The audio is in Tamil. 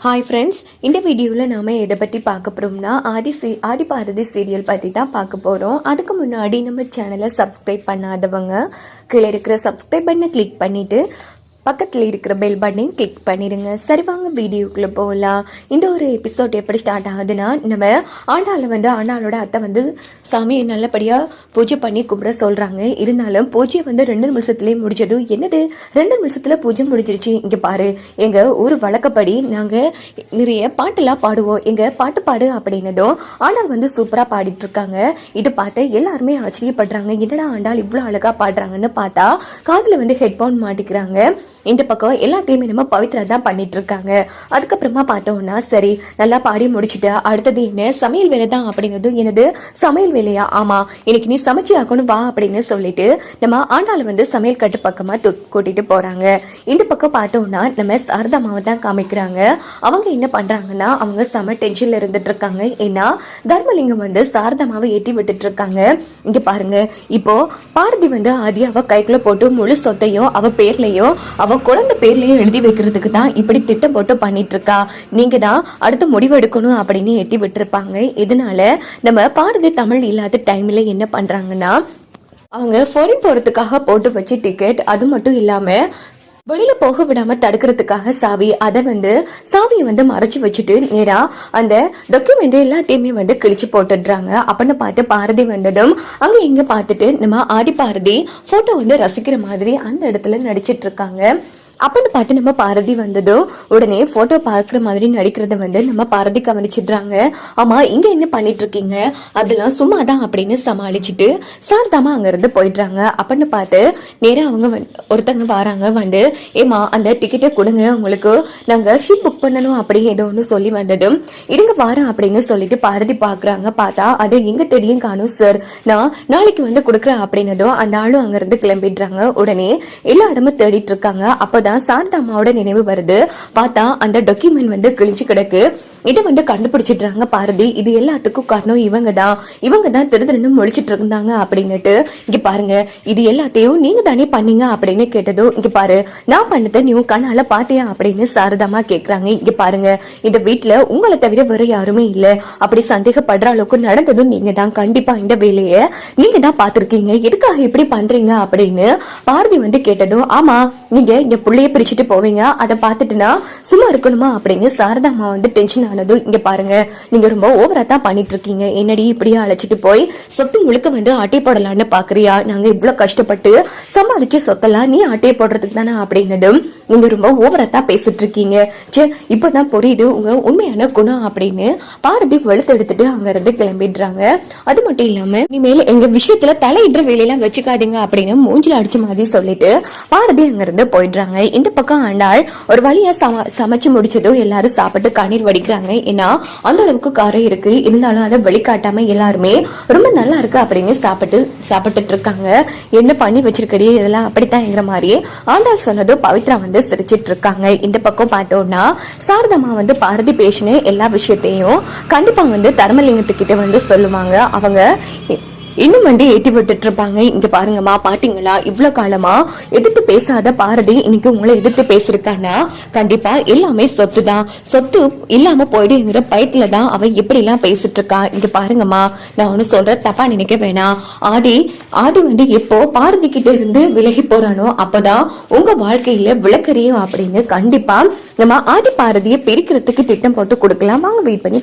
ஹாய் ஃப்ரெண்ட்ஸ் இந்த வீடியோவில் நாம் எதை பற்றி பார்க்க போகிறோம்னா ஆதி சீ ஆதி பாரதி சீரியல் பற்றி தான் பார்க்க போகிறோம் அதுக்கு முன்னாடி நம்ம சேனலை சப்ஸ்கிரைப் பண்ணாதவங்க கீழே இருக்கிற சப்ஸ்கிரைப் பண்ணை கிளிக் பண்ணிவிட்டு பக்கத்தில் இருக்கிற பெல் பட்டனையும் கிளிக் பண்ணிடுங்க சரி வாங்க வீடியோக்குள்ளே போகலாம். இந்த ஒரு எபிசோட் எப்படி ஸ்டார்ட் ஆகுதுன்னா நம்ம ஆண்டாளை வந்து ஆண்டாளோட அத்தை வந்து சாமியை நல்லபடியாக பூஜை பண்ணி கும்பிட சொல்கிறாங்க இருந்தாலும் பூஜையை வந்து ரெண்டு நிமிஷத்துலேயே முடிச்சிடும் என்னது? ரெண்டு நிமிஷத்தில் பூஜை முடிஞ்சிருச்சு. இங்கே பாரு. எங்கள் ஊர் வழக்கப்படி நாங்கள் நிறைய பாட்டெல்லாம் பாடுவோம். எங்கள் பாட்டு பாடு அப்படின்னதும் ஆண்டாள் வந்து சூப்பராக பாடிட்டுருக்காங்க இதை பார்த்து எல்லாருமே ஆச்சரியப்படுறாங்க. என்னடா ஆண்டாள் இவ்வளோ அழகாக பாடுறாங்கன்னு பார்த்தா காதில் வந்து ஹெட்ஃபோன் மாட்டிக்கிறாங்க. இந்த பக்கம் எல்லாத்தையுமே நம்ம பவித்ரா தான் பண்ணிட்டு இருக்காங்க அதுக்கப்புறமா பார்த்தோம்னா சரி நல்லா பாடி முடிச்சுட்டு அடுத்தது என்ன? சமையல் வேலை தான் அப்படிங்கிறது எனது சமையல் வேலையா? ஆமா இன்னைக்கு நீ சமைச்சு ஆக்கணும் வா அப்படின்னு சொல்லிட்டு நம்ம ஆண்டாள் வந்து சமையல் கட்டு பக்கமா கூட்டிட்டு போறாங்க. இந்த பக்கம் பார்த்தோம்னா நம்ம சாரதாமாவை தான் காமிக்கிறாங்க. அவங்க என்ன பண்றாங்கன்னா அவங்க செம டென்ஷன்ல இருந்துட்டு இருக்காங்க ஏன்னா தர்மலிங்கம் வந்து சாரதாமாவை ஏற்றி விட்டுட்டு இருக்காங்க இங்க பாருங்க இப்போ பாரதி வந்து ஆதியாவை கைக்குள்ள போட்டு முழு சொத்தையும் அவ பேர்லயும் அவ குழந்தை பேர்லயே எழுதி வைக்கிறதுக்கு தான் இப்படி திட்டம் போட்டு பண்ணிட்டு இருக்கா நீங்க தான் அடுத்த முடிவு எடுக்கணும் அப்படின்னு எட்டி விட்டுருப்பாங்க. இதனால நம்ம பாரதி தமிழ் இல்லாத டைம்ல என்ன பண்றாங்கன்னா அவங்க ஃபாரின் போறதுக்காக போட்டு வச்சு டிக்கெட் அது மட்டும் இல்லாம வெளியில போக விடாம தடுக்கிறதுக்காக சாவி அதை வந்து சாவியை வந்து மறைச்சு வச்சுட்டு நேரா அந்த டாக்குமெண்ட் எல்லாத்தையுமே வந்து கிழிச்சு போட்டுடுறாங்க. அப்படின்னு பார்த்து பாரதி வந்ததும் அங்க இங்க பார்த்துட்டு நம்ம ஆதி பாரதி போட்டோ வந்து ரசிக்கிற மாதிரி அந்த இடத்துல நடிச்சிட்டு இருக்காங்க. அப்படின்னு பார்த்து நம்ம பாரதி வந்ததும் உடனே போட்டோ பார்க்குற மாதிரி நடிக்கிறத வந்து நம்ம பாரதி கவனிச்சிடுறாங்க. ஆமா இங்க என்ன பண்ணிட்டு இருக்கீங்க அதெல்லாம் சும்மா தான் அப்படின்னு சமாளிச்சுட்டு சாரதாமா தாமா அங்கிருந்து போயிடுறாங்க. அப்படின்னு பார்த்து நேராக அவங்க ஒருத்தங்க வராங்க வந்து ஏமா அந்த டிக்கெட்டை கொடுங்க. உங்களுக்கு நாங்க ஷீட் புக் பண்ணணும் அப்படி ஏதோ ஒன்று சொல்லி வந்ததும் இருங்க வாரம் அப்படின்னு சொல்லிட்டு பாரதி பாக்குறாங்க பார்த்தா அது எங்க தெரியும் காணும் சார் நான் நாளைக்கு வந்து கொடுக்குறேன் அப்படின்னதும் அந்த ஆளும் அங்க இருந்து கிளம்பிடுறாங்க. உடனே எல்லா இடமும் தேடிட்டு இருக்காங்க தான் சாந்தா அம்மாவோட நினைவு வருது. பார்த்தா அந்த டாக்குமெண்ட் வந்து கிழிஞ்சு கிடக்கு. இதை வந்து கண்டுபிடிச்சிடுறாங்க பாரதி. இது எல்லாத்துக்கும் காரணம் இவங்க தான். இவங்க தான் திருதிருன்னு முழிச்சிட்டு இருந்தாங்க அப்படின்னுட்டு. இங்க பாருங்க இது எல்லாத்தையும் நீங்க தானே பண்ணீங்க அப்படின்னு கேட்டதும் இங்க பாரு நான் பண்ணதை நீ உன் கண்ணால பாத்தியா அப்படின்னு சாரதாமா கேக்குறாங்க. இங்க பாருங்க இந்த வீட்டுல உங்களை தவிர வேற யாருமே இல்ல. அப்படி சந்தேகப்படுற அளவுக்கு நடந்ததும் நீங்க தான். கண்டிப்பா இந்த வேலைய நீங்க தான் பாத்திருக்கீங்க எதுக்காக இப்படி பண்றீங்க அப்படின்னு பாரதி வந்து கேட்டதும் ஆமா நீங்க இந்த புள்ளைய பிரிச்சுட்டு போவீங்க. அதை பார்த்துட்டுனா சும்மா இருக்கணுமா அப்படின்னு சாரதாமா வந்து டென்ஷன் ஆனதும் இங்க பாருங்க. நீங்க ரொம்ப ஓவரா தான் பண்ணிட்டு இருக்கீங்க என்னடி இப்படியே அழைச்சிட்டு போய் சொத்து முழுக்க வந்து ஆட்டை போடலான்னு பாக்குறியா? நாங்க இவ்வளவு கஷ்டப்பட்டு சம்பாதிச்சு சொத்தெல்லாம் நீ ஆட்டையை போடுறதுக்கு தானே அப்படின்னதும் நீங்க ரொம்ப ஓவரா தான் பேசிட்டு இருக்கீங்க சே இப்பதான் புரியுது உங்க உண்மையான குணம் அப்படின்னு பாரதி வெளுத்து எடுத்துட்டு அங்க இருந்து கிளம்பிடுறாங்க. அது மட்டும் இல்லாம இனிமேல் எங்க விஷயத்துல தலையிடுற வேலையெல்லாம் வச்சுக்காதீங்க அப்படின்னு மூஞ்சில அடிச்ச மாதிரி சொல்லிட்டு பாரதி அங்க இருந்து போயிடுறாங்க. இந்த பக்கம் ஆண்டாள் ஒரு வழியா சம சமைச்சு முடிச்சதும் எல்லாரும் சாப்பிட்டு கண்ணீர் வடிக்கிறாங்க. ஏன்னா அந்த அளவுக்கு காரம் இருக்கு. இருந்தாலும் அதை வெளிக்காட்டாம எல்லாருமே ரொம்ப நல்லா இருக்கு அப்படின்னு சாப்பிட்டு சாப்பிட்டுட்டு இருக்காங்க. என்ன பண்ணி வச்சிருக்கடி? இதெல்லாம் அப்படித்தான்ங்கிற மாதிரி ஆண்டாள் சொன்னதும் பவித்ரா வந்து சிரிச்சிட்டு இருக்காங்க. இந்த பக்கம் பார்த்தோம்னா சாரதம்மா வந்து பாரதி பேசின எல்லா விஷயத்தையும் கண்டிப்பா வந்து தர்மலிங்கத்துக்கிட்ட வந்து சொல்லுவாங்க. அவங்க இன்னும் வந்து ஏத்தி விட்டுட்டு இருப்பாங்க. இங்க பாருங்கம்மா பாத்தீங்களா? இவ்வளவு காலமா எதிர்த்து பேசாத பாரதி இன்னைக்கு உங்களை எதிர்த்து பேசியிருக்கான்னா கண்டிப்பா எல்லாமே சொத்து தான் சொத்து இல்லாம போயிடுங்கிற பயத்துல தான் அவ எப்படி எல்லாம் பேசிட்டு இருக்கா இங்க பாருங்கம்மா நான் ஒண்ணு சொல்ற தப்பா நினைக்க வேணாம். ஆதி ஆதி வந்து எப்போ பாரதி கிட்ட இருந்து விலகி போறானோ அப்பதான் உங்க வாழ்க்கையில விளக்கறியும் அப்படின்னு கண்டிப்பா. நம்ம ஆதி பாரதியை பிரிக்கிறதுக்கு திட்டம் போட்டு கொடுக்கலாம். வாங்க வெயிட் பண்ணி